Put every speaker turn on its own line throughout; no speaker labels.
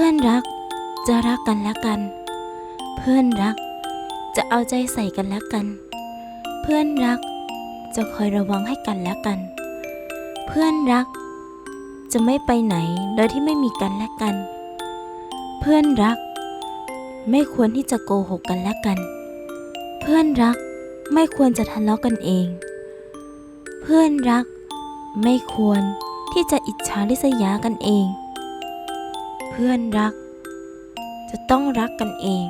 พื่อนรักจะรักกันและกัน เพื่อนรักจะเอาใจใส่กันและกัน เพื่อนรักจะคอยระวังให้กันและกัน เพื่อนรักจะไม่ไปไหนโดยที่ไม่มีกันและกัน เพื่อนรักไม่ควรที่จะโกหกกันและกัน เพื่อนรักไม่ควรจะทะเลาะกันเอง เพื่อนรักไม่ควรที่จะอิจฉาริษยากันเอง พื่อนรัก จะต้องรักกันเอง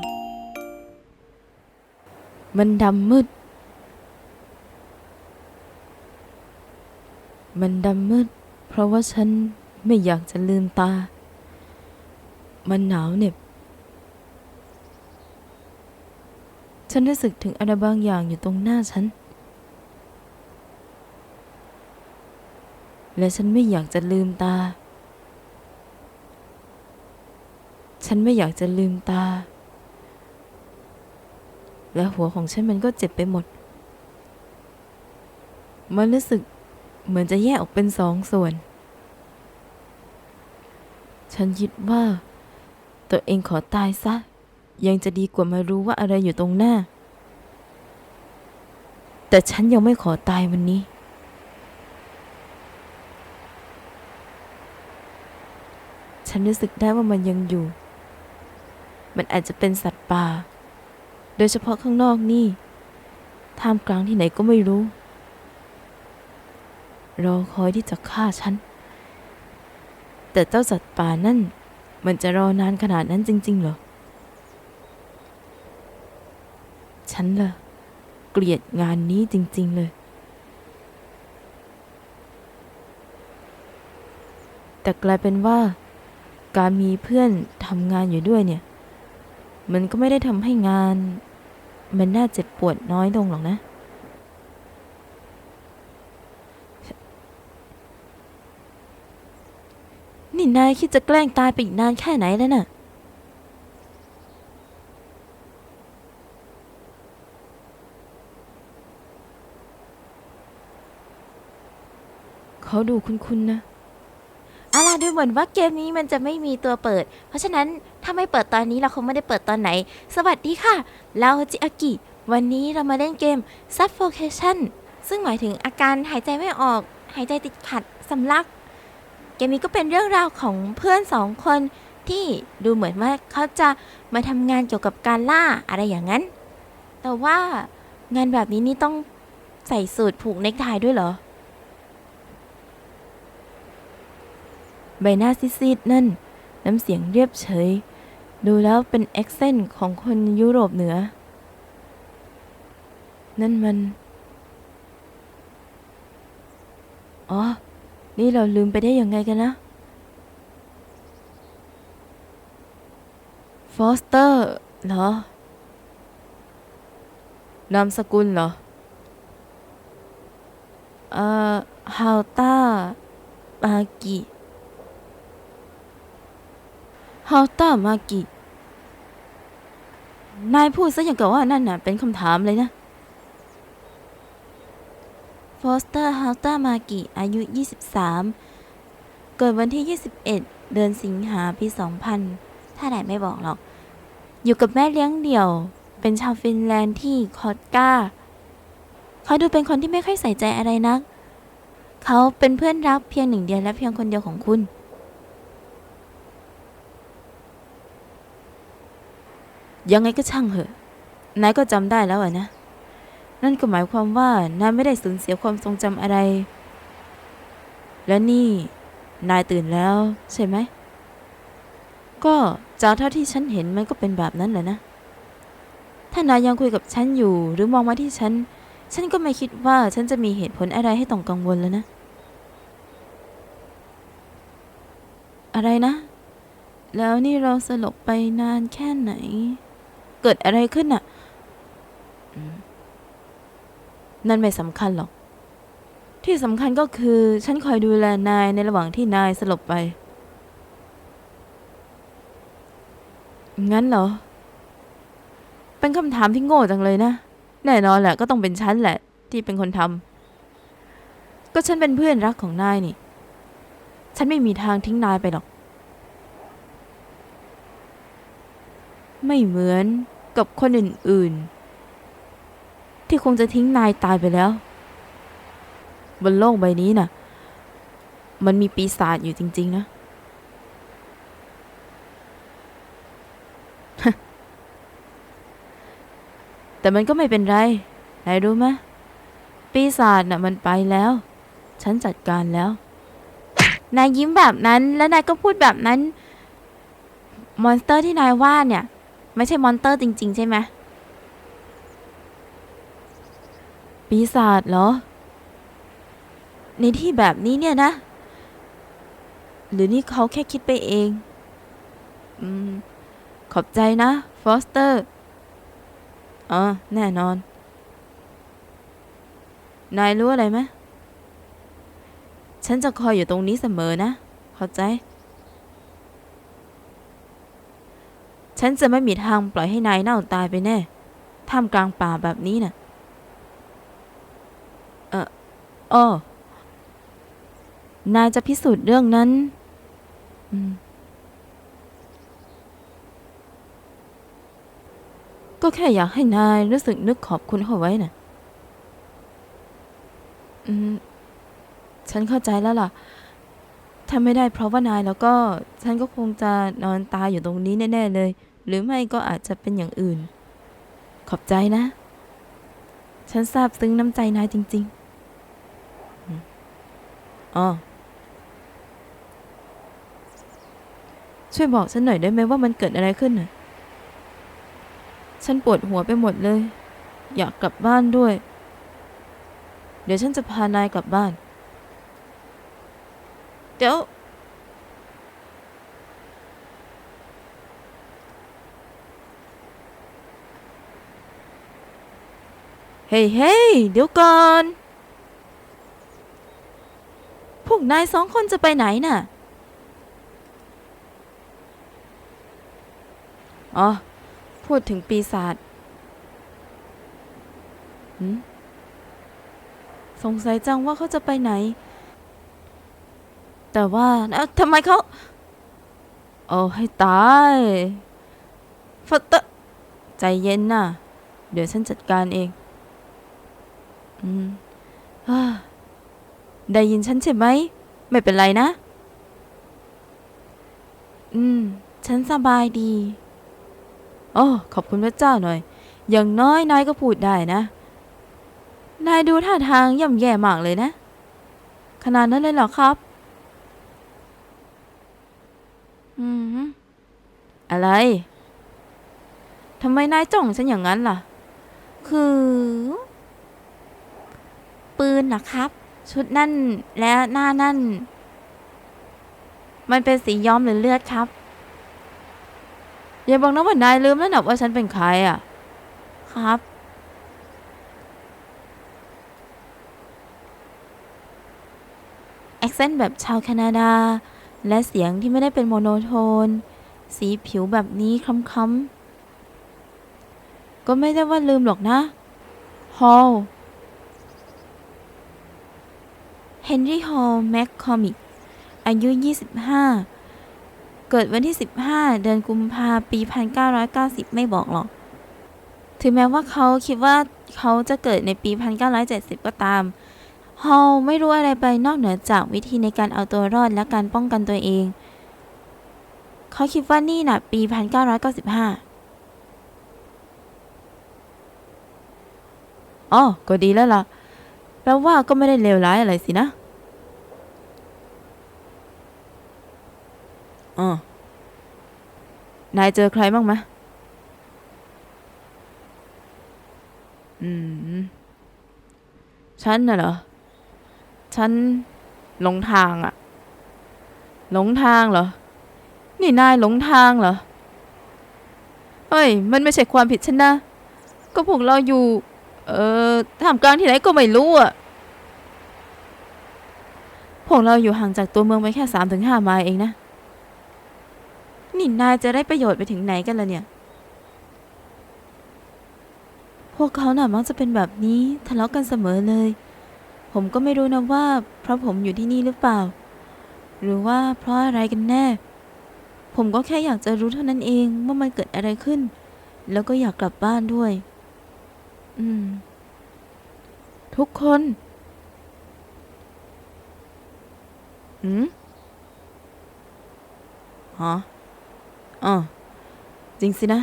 มันดำมืด มันดำมืด เพราะว่าฉันไม่อยากจะลืมตา มันหนาวเหน็บ ฉันรู้สึกถึงอะไรบางอย่างอยู่ตรงหน้าฉัน และฉันไม่อยากจะลืมตา ฉันไม่อยากจะลืมตา และหัวของฉันมันก็เจ็บไปหมด มันรู้สึกเหมือนจะแยกออกเป็นสองส่วน ฉันคิดว่า ตัวเองขอตายซะ ยังจะดีกว่ามารู้ว่าอะไรอยู่ตรงหน้า แต่ฉันยังไม่ขอตายวันนี้ฉันรู้สึกได้ว่ามันยังอยู่ มันอาจจะเป็นสัตว์ป่า โดยเฉพาะข้างนอกนี่ ท่ามกลางที่ไหนก็ไม่รู้ รอคอยที่จะฆ่าฉัน แต่เจ้าสัตว์ป่านั่น มันจะรอนานขนาดนั้นจริง ๆ เหรอ ฉันล่ะเกลียดงานนี้จริง ๆ เลย แต่กลายเป็นว่าการมีเพื่อนทำงานอยู่ด้วยเนี่ย มันก็ไม่ได้ทำให้งาน มันน่าเจ็บปวดน้อยลงหรอกนะ นี่นายคิดจะแกล้งตายไปอีกนานแค่ไหนแล้วน่ะเขาดูคุ้นๆนะ
เอาล่ะดูเหมือนว่าเกมนี้มันจะไม่มีตัวเปิด เพราะฉะนั้นถ้าไม่เปิดตอนนี้เราคงไม่ได้เปิดตอนไหน สวัสดีค่ะ เราจิอากิ วันนี้เรามาเล่นเกม Suffocation ซึ่งหมายถึงอาการหายใจไม่ออก หายใจติดขัดสำลัก เกมนี้ก็เป็นเรื่องราวของเพื่อนสองคนที่ดูเหมือนว่าเขาจะมาทำงานเกี่ยวกับการล่าอะไรอย่างนั้น แต่ว่างานแบบนี้นี่ต้องใส่สูตรผูกเนคไทด้วยเหรอ
ใบหน้าซีดๆนั่น น้ำเสียงเรียบเฉย ดูแล้วเป็นแอคเซนต์ของคนยุโรปเหนือ นั่นมัน อ๋อ นี่เราลืมไปได้ยังไงกันนะฟอสเตอร์เหรอ นามสกุลเหรอ เอ่อ ฮาวต้าบากิ ฮาวต้ามากินายพูดซะอย่างกับว่านั่นน่ะ เป็นคำถามเลยนะ ฟอสเตอร์ฮาวต้ามากิ อายุ 23 เกิดวันที่ 21 เดือนสิงหาปี 2000 ถ้าไหนไม่บอกหรอก อยู่กับแม่เลี้ยงเดี่ยว เป็นชาวฟินแลนด์ที่คอตกาเขาดูเป็นคนที่ไม่ค่อยใส่ใจอะไรนัก เขาเป็นเพื่อนรักเพียงหนึ่งเดียวและเพียงคนเดียวของคุณ ยังไงก็ช่างเหอะนายก็จำได้แล้วอะนะ นั่นก็หมายความว่านายไม่ได้สูญเสียความทรงจำอะไร และนี่นายตื่นแล้วใช่ไหม ก็จากเท่าที่ฉันเห็นมันก็เป็นแบบนั้นแหละนะ ถ้านายยังคุยกับฉันอยู่หรือมองมาที่ฉัน ฉันก็ไม่คิดว่าฉันจะมีเหตุผลอะไรให้ต้องกังวลแล้วนะ อะไรนะ แล้วนี่เราสลบไปนานแค่ไหน เกิดอะไรขึ้นน่ะนั่นไม่สำคัญหรอก ที่สำคัญก็คือ ฉันคอยดูแลนายในระหว่างที่นายสลบไป งั้นเหรอ เป็นคำถามที่โง่จังเลยนะ แน่นอนแหละ ก็ต้องเป็นฉันแหละ ที่เป็นคนทำก็ฉันเป็นเพื่อนรักของนายนี่ ฉันไม่มีทางทิ้งนายไปหรอก
ไม่เหมือนกับคนอื่นๆ ที่คงจะทิ้งนายตายไปแล้ว บนโลกใบนี้น่ะ มันมีปีศาจอยู่จริง ๆ นะ แต่มันก็ไม่เป็นไร นายรู้ไหมปีศาจน่ะมันไปแล้ว ฉันจัดการแล้ว นายยิ้มแบบนั้น แล้วนายก็พูดแบบนั้น มอนสเตอร์ที่นายว่าเนี่ย ไม่ใช่มอนเตอร์จริง ๆ ใช่ไหมปีศาจเหรอ ในที่แบบนี้เนี่ยนะ หรือนี่เขาแค่คิดไปเอง อืม ขอบใจนะ ฟอสเตอร์อ๋อแน่นอน นายรู้อะไรไหมฉันจะคอยอยู่ตรงนี้เสมอนะ เข้าใจ ฉันจะไม่มีทางปล่อยให้นายเน่าตายไปแน่ ท่ามกลางป่าแบบนี้น่ะ เอออ้อนายจะพิสูจน์เรื่องนั้นก็แค่อยากให้นายรู้สึกนึกขอบคุณเขาไว้น่ะ อืม ฉันเข้าใจแล้วล่ะ ถ้าไม่ได้เพราะว่านายแล้วก็ ฉันก็คงจะนอนตายอยู่ตรงนี้แน่ ๆ เลย หรือไม่ก็อาจจะเป็นอย่างอื่น ขอบใจนะ ฉันซาบซึ้งน้ำใจนายจริงๆอ๋อช่วยบอกฉันหน่อยได้ไหมว่ามันเกิดอะไรขึ้นน่ะ ฉันปวดหัวไปหมดเลย อยากกลับบ้านด้วย เดี๋ยวฉันจะพานายกลับบ้าน เดี๋ยว เฮ้ยเฮ้ยเดี๋ยวก่อน พวกนายสองคนจะไปไหนน่ะ อ๋อ พูดถึงปีศาจสงสัยจังว่าเขาจะไปไหน แต่ว่าเอ้าทำไมเขาโอ้ให้ตายฟัตเตใจเย็นน่ะ เดี๋ยวฉันจัดการเอง ได้ยินฉันใช่ไหม ไม่เป็นไรนะ อืม ฉันสบายดี โอ้ ขอบคุณพระเจ้าหน่อย อย่างน้อยนายก็พูดได้นะ นายดูท่าทางย่ำแย่มากเลยนะ ขนาดนั้นเลยเหรอครับ อืม อะไรทำไมนายจ้องฉันอย่างนั้นล่ะ คือ ปืนนะครับ ชุดนั่นและหน้านั่น มันเป็นสีย้อมหรือเลือดครับ อย่าบอกนะว่านายลืมแล้วนะว่าฉันเป็นใครอะ ครับ แอคเซนต์แบบชาวแคนาดา และเสียงที่ไม่ได้เป็นโมโนโทน สีผิวแบบนี้ค้ำๆก็ไม่ได้ว่าลืมหรอกนะ ฮอล เฮนรี่ฮอลแมคคอมิกอายุ 25 เกิดวันที่ 15 เดือนกุมภาปี 1990 ไม่บอกหรอก ถึงแม้ว่าเขาคิดว่าเขาจะเกิดในปี 1970 ก็ตามฮอลไม่รู้อะไรไปนอกเหนือจากวิธีในการเอาตัวรอดและการป้องกันตัวเอง เขาคิดว่านี่น่ะ ปี 1995อ๋อก็ดีแล้วล่ะแปลว่าก็ไม่ได้เลวร้ายอะไรสินะ อ๋อนายเจอใครบ้างไหมอืม ฉันน่ะเหรอ ฉันหลงทางอะหลงทางเหรอ นี่นายหลงทางเหรอ เฮ้ย มันไม่ใช่ความผิดฉันนะ ก็พวกเราอยู่ เอ่อท่ามกลางที่ไหนก็ไม่รู้อะพวกเราอยู่ห่างจากตัวเมืองไปแค่สามถึงห้าไมล์เองนะ นี่นายจะได้ประโยชน์ไปถึงไหนกันล่ะเนี่ย พวกเขาน่ะมักจะเป็นแบบนี้ทะเลาะกันเสมอเลย ผมก็ไม่รู้นะว่า เพราะผมอยู่ที่นี่หรือเปล่า หรือว่าเพราะอะไรกันแน่ผ
ผมก็แค่อยากจะรู้เท่านั้นเองว่ามันเกิดอะไรขึ้น แล้วก็อยากกลับบ้านด้วย อืม ทุกคนอืมฮะ อ๋อจริงสินะ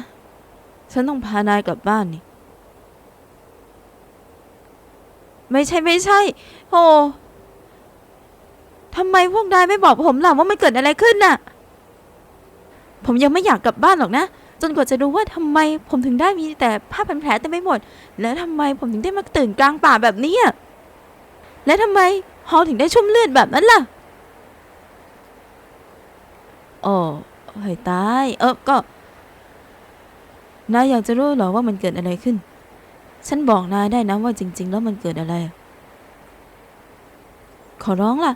ฉันต้องพานายกลับบ้านนี่ ไม่ใช่ไม่ใช่ โอ้ทำไมพวกนายไม่บอกผมล่ะว่ามันเกิดอะไรขึ้นน่ะ ผมยังไม่อยากกลับบ้านหรอกนะ จนกว่าจะรู้ว่าทำไมผมถึงได้มีแต่ผ้าพันแผลเต็มไปหมด แล้วทำไมผมถึงได้มาตื่นกลางป่าแบบนี้อะและทำไมฮอลถึงได้ชุ่มเลือดแบบนั้นล่ะโอ้ เฮ้ยตาย เออก็นายอยากจะรู้เหรอว่ามันเกิดอะไรขึ้น ฉันบอกนายได้นะว่าจริง ๆ แล้วมันเกิดอะไร ขอร้องล่ะ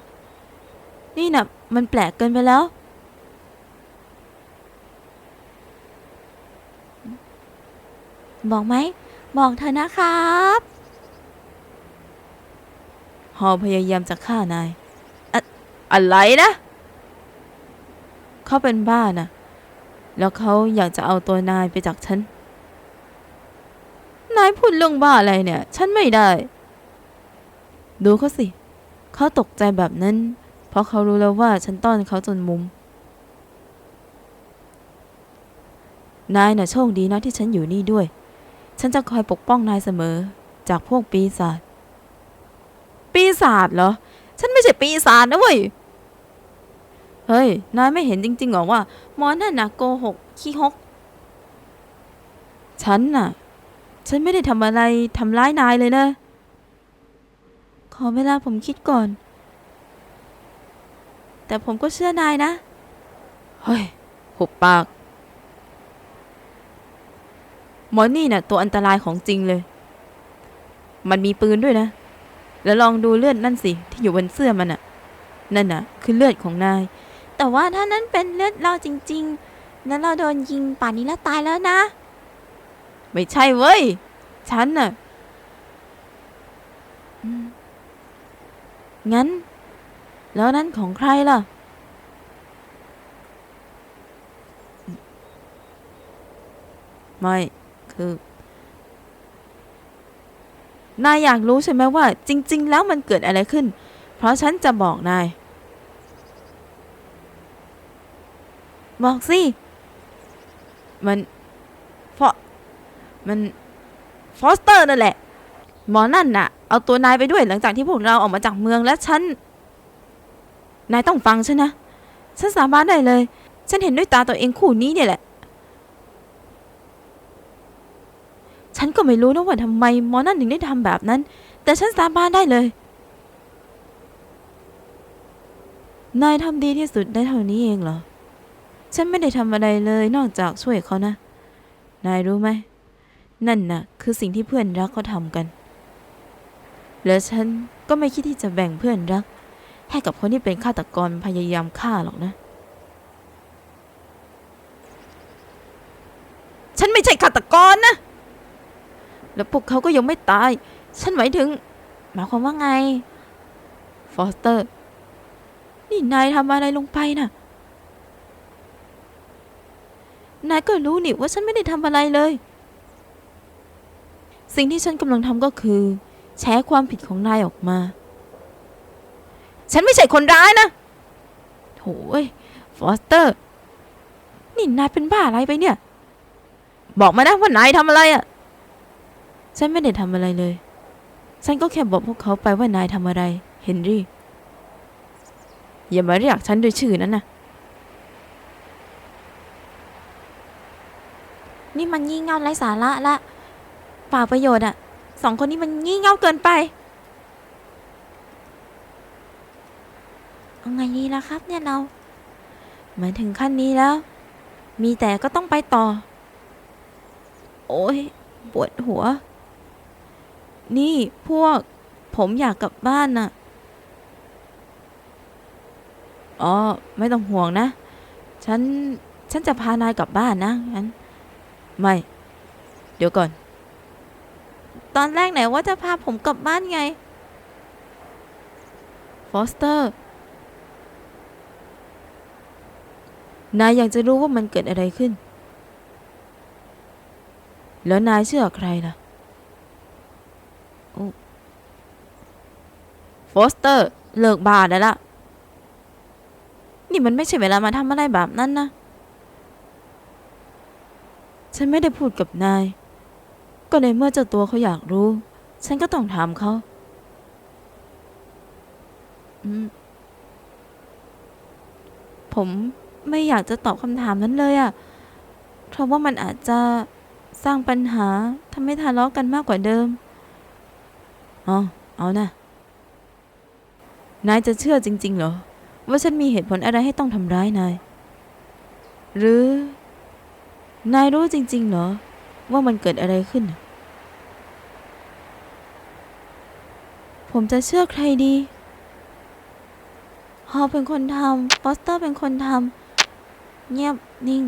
นี่น่ะมันแปลกเกินไปแล้ว
บอกไหม บอกเธอนะครับ
ฮอพยายามจะฆ่านายอะอะไรนะ เขาเป็นบ้านะแล้วเขาอยากจะเอาตัวนายไปจากฉัน นายพูดเรื่องบ้าอะไรเนี่ย ฉันไม่ได้ ดูเขาสิ เขาตกใจแบบนั้น เพราะเขารู้แล้วว่าฉันต้อนเขาจนมุม นายน่ะโชคดีนะที่ฉันอยู่นี่ด้วย ฉันจะคอยปกป้องนายเสมอ จากพวกปีศาจ ปีศาจเหรอ ฉันไม่ใช่ปีศาจนะเว้ย เฮ้ย นายไม่เห็นจริงๆหรอว่าหมอนั่นน่ะโกหกขี้ฮก ฉันน่ะ ฉันไม่ได้ทำอะไรทำร้ายนายเลยนะ ขอเวลาผมคิดก่อน แต่ผมก็เชื่อนายนะ เฮ้ยหุบปาก หมอนี่น่ะ ตัวอันตรายของจริงเลย มันมีปืนด้วยนะ แล้วลองดูเลือดนั่นสิ ที่อยู่บนเสื้อมันน่ะ นั่นน่ะ คือเลือดของนาย
แต่ว่าถ้านั้นเป็นเลือดเราจริงๆแล้วเราโดนยิงป่านนี้แล้วตายแล้วนะ
ไม่ใช่เว้ย ฉันน่ะงั้น แล้วนั่นของใครล่ะ ไม่ คือนายอยากรู้ใช่ไหมว่า จริง ๆ แล้วมันเกิดอะไรขึ้น เพราะฉันจะบอกนาย บอกสิ มันเพราะมันฟอสเตอร์นั่นแหละ หมอนั่นน่ะ เอาตัวนายไปด้วยหลังจากที่พวกเราออกมาจากเมืองและฉัน นายต้องฟังฉันนะ ฉันสาบานได้เลย ฉันเห็นด้วยตาตัวเองคู่นี้เนี่ยแหละ ฉันก็ไม่รู้นะว่าทำไมหมอนั่นถึงได้ทำแบบนั้น แต่ฉันสาบานได้เลย นายทำดีที่สุดได้เท่านี้เองเหรอ ฉันไม่ได้ทำอะไรเลยนอกจากช่วยเขานะ นายรู้ไหม นั่นน่ะ คือสิ่งที่เพื่อนรักเขาทำกัน แล้วฉันก็ไม่คิดที่จะแบ่งเพื่อนรัก ให้กับคนที่เป็นฆาตกรพยายามฆ่าหรอกนะ ฉันไม่ใช่ฆาตกรนะ แล้วพวกเขาก็ยังไม่ตาย ฉันหมายถึง
หมายความว่าไง
ฟอสเตอร์ นี่นายทำอะไรลงไปน่ะ นายก็รู้นี่ว่าฉันไม่ได้ทำอะไรเลย สิ่งที่ฉันกำลังทำก็คือ แชร์ความผิดของนายออกมา ฉันไม่ใช่คนร้ายนะโถยฟอสเตอร์ นี่นายเป็นบ้าอะไรไปเนี่ย บอกมานะว่านายทำอะไรอะ่ะ ฉันไม่ได้ทำอะไรเลย ฉันก็แค่บอกพวกเขาไปว่านายทำอะไร เฮนรี่ อย่ามาเรียกฉันด้วยชื่อนั้นนะ
นี่มันงี่เง่าไร้สาระละเปล่าประโยชน์อะสองคนนี้มันงี่เง่าเกินไปเอาไงดีล่ะครับเนี่ยเรา
มาถึงขั้นนี้แล้ว มีแต่ก็ต้องไปต่อ โอ้ยปวดหัว นี่พวกผมอยากกลับบ้านน่ะ อ๋อ ไม่ต้องห่วงนะ ฉัน ฉันจะพานายกลับบ้านนะงั้น ไม่ เดี๋ยวก่อน
ตอนแรกไหนว่าจะพาผมกลับบ้านไง
ฟอสเตอร์
นายอยากจะรู้ว่ามันเกิดอะไรขึ้น แล้วนายเชื่อใครล่ะโฟอสเตอร์ เลิกบาได้ละ นี่มันไม่ใช่เวลามาทำอะไรแบบนั้นนะ ฉันไม่ได้พูดกับนาย ก็ในเมื่อเจ้าตัวเขาอยากรู้ ฉันก็ต้องถามเขาผมไม่อยากจะตอบคำถามนั้นเลยอะ่ะ เพราะว่ามันอาจจะสร้างปัญหาทำให้ทะเลาะกันมากกว่าเดิมอ๋อเอานะนายจะเชื่อจริง ๆ เหรอ ว่าฉันมีเหตุผลอะไรให้ต้องทำร้ายนาย หรือ นายรู้จริง ๆ เหรอ ว่ามันเกิดอะไรขึ้น ผมจะเชื่อใครดีฮอเป็นคนทำฟอสเตอร์เป็นคนทำเงียบนิ่ง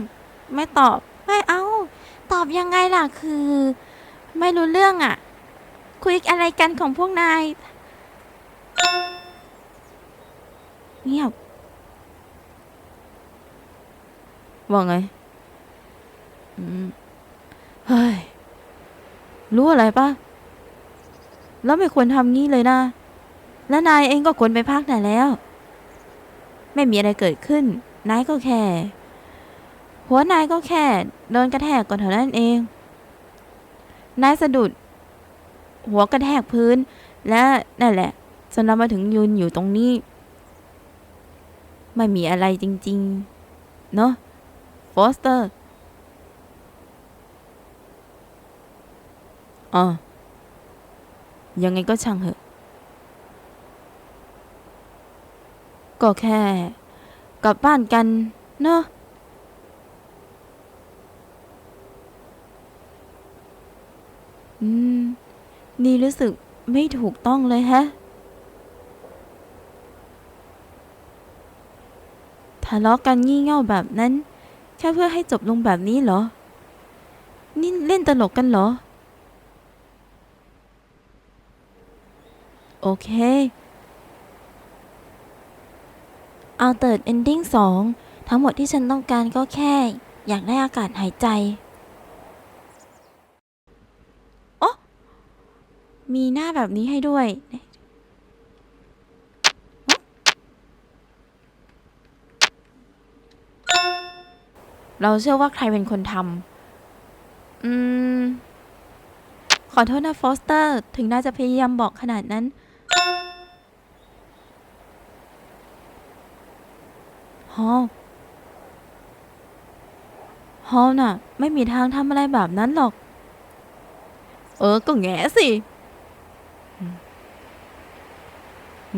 ไม่ตอบ ไม่เอา ตอบยังไงล่ะคือ ไม่รู้เรื่องอะ่ะ คุยอะไรกันของพวกนาย เงียบ ว่าไง เฮ้ย รู้อะไรปะแล้วไม่ควรทำงี้เลยนะ แล้วนายเองก็ควรไปพักไหนแล้ว ไม่มีอะไรเกิดขึ้น นายก็แค่ หัวนายก็แค่โดนกระแทกก่อนเท่านั้นเอง นายสะดุด หัวกระแทกพื้น และนั่นแหละจนเรามาถึงยืนอยู่ตรงนี้ ไม่มีอะไรจริง ๆ เนาะฟอสเตอร์ อ๋อ ยังไงก็ช่างเหอะ ก็แค่ กลับบ้านกัน เนาะอืม นี่รู้สึกไม่ถูกต้องเลยแฮะทะเลาะกันงี่เง่าแบบนั้น แค่เพื่อให้จบลงแบบนี้เหรอ นี่เล่นตลกกันเหรอ โอเค เอาเติร์ดเอนดิ้งสองทั้งหมดที่ฉันต้องการก็แค่ อยากได้อากาศหายใจโอมีหน้าแบบนี้ให้ด้วย เราเชื่อว่าใครเป็นคนทำอืม ขอโทษนะฟอสเตอร์ ถึงน่าจะพยายามบอกขนาดนั้น อลฮอลน่ะ ไม่มีทางทำอะไรแบบนั้นหรอก เออ ก็แง่สิอืม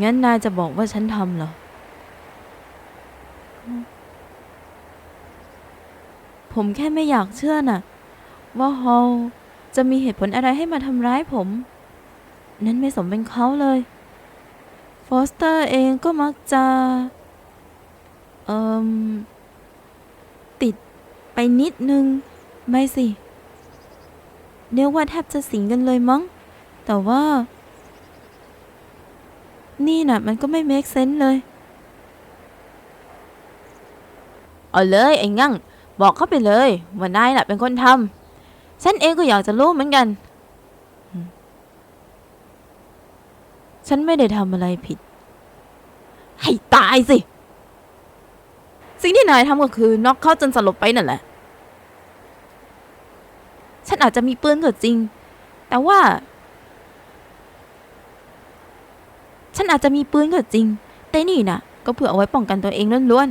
งั้นนายจะบอกว่าฉันทำเหรอ ผมแค่ไม่อยากเชื่อน่ะ ว่าฮอลจะมีเหตุผลอะไรให้มาทำร้ายผม นั้นไม่สมเป็นเขาเลย ฟอสเตอร์เองก็มักจะ เอ่มติดไปนิดนึง ไม่สิเรียกว่าแทบจะสิงกันเลยมั้ง แต่ว่า นี่น่ะ มันก็ไม่ make sense เลย เอาเลยไอ้งั่ง บอกเขาไปเลยว่านายน่ะเป็นคนทำฉันเองก็อยากจะรู้เหมือนกัน ฉันไม่ได้ทำอะไรผิด ให้ตายสิ สิ่งที่นายทำก็คือน็อกเขาจนสลบไปนั่นแหละ ฉันอาจจะมีปืนก็จริง แต่ว่า ฉันอาจจะมีปืนก็จริง แต่นี่นะก็เพื่อเอาไว้ป้องกันตัวเองล้วน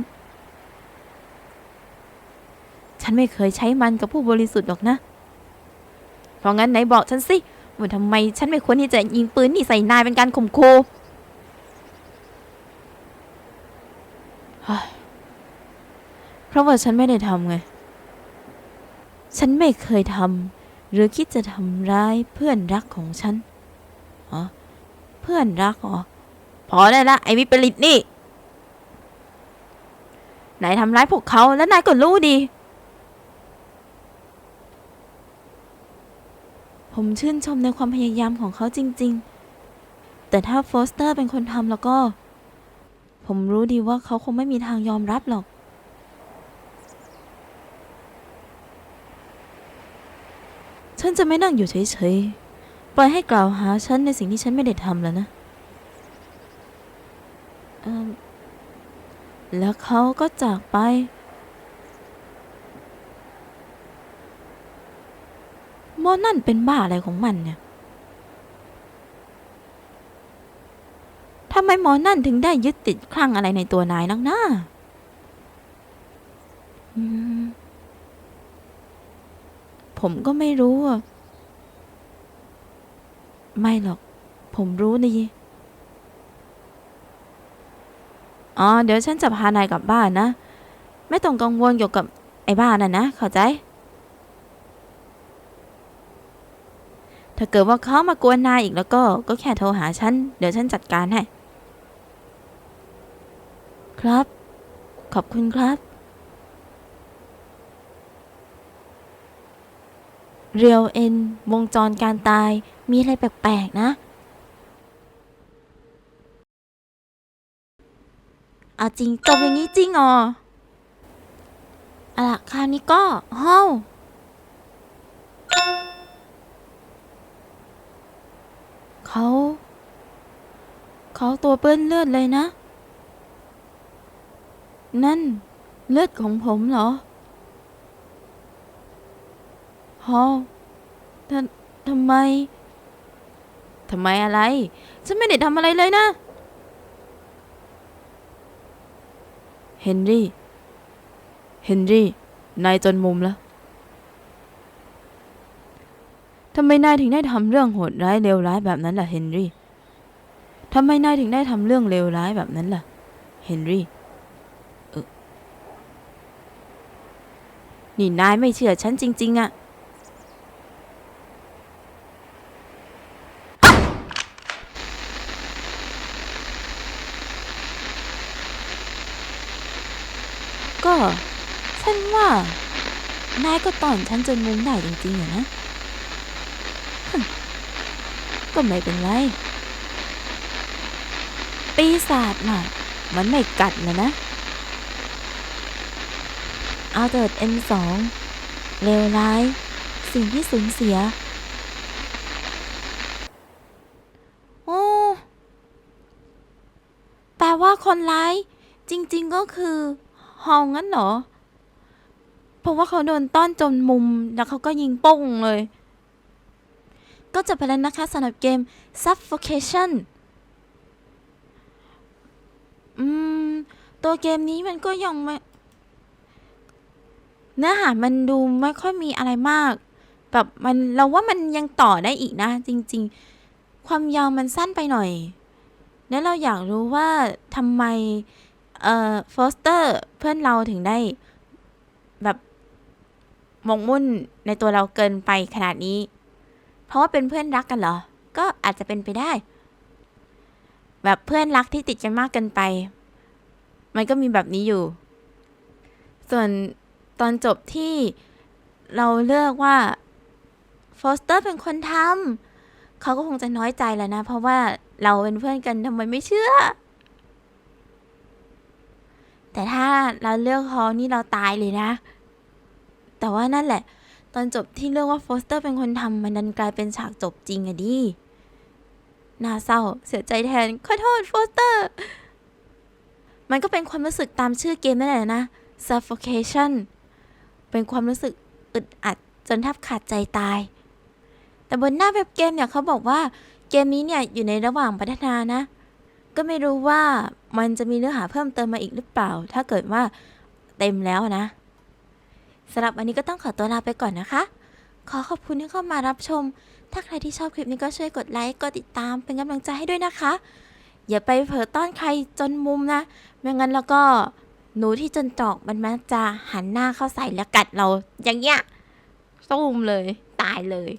ๆ ฉันไม่เคยใช้มันกับผู้บริสุทธิ์หรอกนะ เพราะงั้นไหนบอกฉันสิว่าทำไมฉันไม่ควรที่จะยิงปืนนี่ใส่นายเป็นการข่มขู่เฮ้ย เพราะว่าฉันไม่ได้ทำไง ฉันไม่เคยทำหรือคิดจะทำร้ายเพื่อนรักของฉันอ๋อเพื่อนรักเหรอพอได้ละไอ้วิปริตนี่นายทำร้ายพวกเขาแล้วนายก็รู้ดีผมชื่นชมในความพยายามของเขาจริง ๆ แต่ถ้าโฟสเตอร์เป็นคนทำแล้วก็ ผมรู้ดีว่าเขาคงไม่มีทางยอมรับหรอก
ฉันจะไม่นั่งอยู่เฉยๆ ปล่อยให้กล่าวหาฉันในสิ่งที่ฉันไม่ได้ทำแล้วนะแล้วเขาก็จากไปมอนั่นเป็นบ้าอะไรของมันเนี่ย ทำไมหมอนั่นถึงได้ยึดติดคลั่งอะไรในตัวนายนักหน้า อืม ผมก็ไม่รู้อะไม่หรอก ผมรู้ดีอ๋อ เดี๋ยวฉันจะพานายกลับบ้านนะ ไม่ต้องกังวลเกี่ยวกับไอ้บ้านน่ะนะ เข้าใจ ถ้าเกิดว่าเขามากวนนายอีกแล้วก็ ก็แค่โทรหาฉัน เดี๋ยวฉันจัดการให้ ครับ ขอบคุณครับ เรียวเอ็น วงจรการตาย มีอะไรแปลก ๆ นะ เอาจริงจบอย่างนี้จริงอ๋ออาล่ะคราวนี้ก็ห้าเขา เขาตัวเปื้อนเลือดเลยนะ นั่น เลือดของผมเหรอ ฮอททำไม ทำไมอะไร ฉันไม่ได้ทำอะไรเลยนะ เฮนรี่ เฮนรี่ นายจนมุมแล้ว ทำไมนายถึงได้ทำเรื่องโหดร้ายเลวร้ายแบบนั้นล่ะเฮนรี่ ทำไมนายถึงได้ทำเรื่องเลวร้ายแบบนั้นล่ะ เฮนรี่เออนี่นายไม่เชื่อฉันจริง ๆอะ ก็ฉันว่า นายก็ตอนฉันจนมุมได้จริงๆอะนะ ก็ไม่เป็นไร ปีศาจน่ะ มันไม่กัดนะนะ เอาเติด N2 เลวร้าย สิ่งที่สูญเสีย โอ้ แปลว่าคนร้าย จริง ๆ ก็คือ ฮองงั้นเหรอ เพราะว่าเขาโดนต้อนจนมุมแล้วเขาก็ยิงป้งเลย ก็จบไปแล้วนะคะสำหรับเกม Suffocation อืม ตัวเกมนี้มันก็ยังไม่ เนื้อหามันดูไม่ค่อยมีอะไรมาก แบบมันเราว่ามันยังต่อได้อีกนะ จริง ๆ ความยาวมันสั้นไปหน่อย แล้วเราอยากรู้ว่าทำไม เอ่อฟอสเตอร์เพื่อนเราถึงได้ มกมุ่นในตัวเราเกินไปขนาดนี้ เพราะว่าเป็นเพื่อนรักกันเหรอ ก็อาจจะเป็นไปได้ แบบเพื่อนรักที่ติดกันมากเกินไป มันก็มีแบบนี้อยู่ ส่วนตอนจบที่เราเลือกว่าฟอสเตอร์เป็นคนทำเขาก็คงจะน้อยใจแหล้วนะ เพราะว่าเราเป็นเพื่อนกันทำไมไม่เชื่อ แต่ถ้าเราเลือกฮอนี่เราตายเลยนะ แต่ว่านั่นแหละ ตอนจบที่เลือกว่าโฟสเตอร์เป็นคนทำมันดันกลายเป็นฉากจบจริงอะดิน่าเศร้าเสียใจแทน ขอโทษโฟสเตอร์ มันก็เป็นความรู้สึกตามชื่อเกมนั่นแหละนะ suffocation เป็นความรู้สึกอึดอัดจนแทบขาดใจตาย แต่บนหน้าเว็บเกมเนี่ยเขาบอกว่าเกมนี้เนี่ยอยู่ในระหว่างพัฒนานะ ก็ไม่รู้ว่ามันจะมีเนื้อหาเพิ่มเติมมาอีกหรือเปล่า ถ้าเกิดว่าเต็มแล้วนะ สำหรับวันนี้ก็ต้องขอตัวลาไปก่อนนะคะ ขอขอบคุณที่เข้ามารับชม ถ้าใครที่ชอบคลิปนี้ก็ช่วยกดไลค์ กดติดตามเป็นกำลังใจให้ด้วยนะคะ อย่าไปเผลอต้อนใครจนมุมนะ ไม่งั้นแล้วก็หนูที่จนตรอกมันมันจะหันหน้าเข้าใส่แล้วกัดเราอย่างเงี้ยตุ้มเลย ตายเลย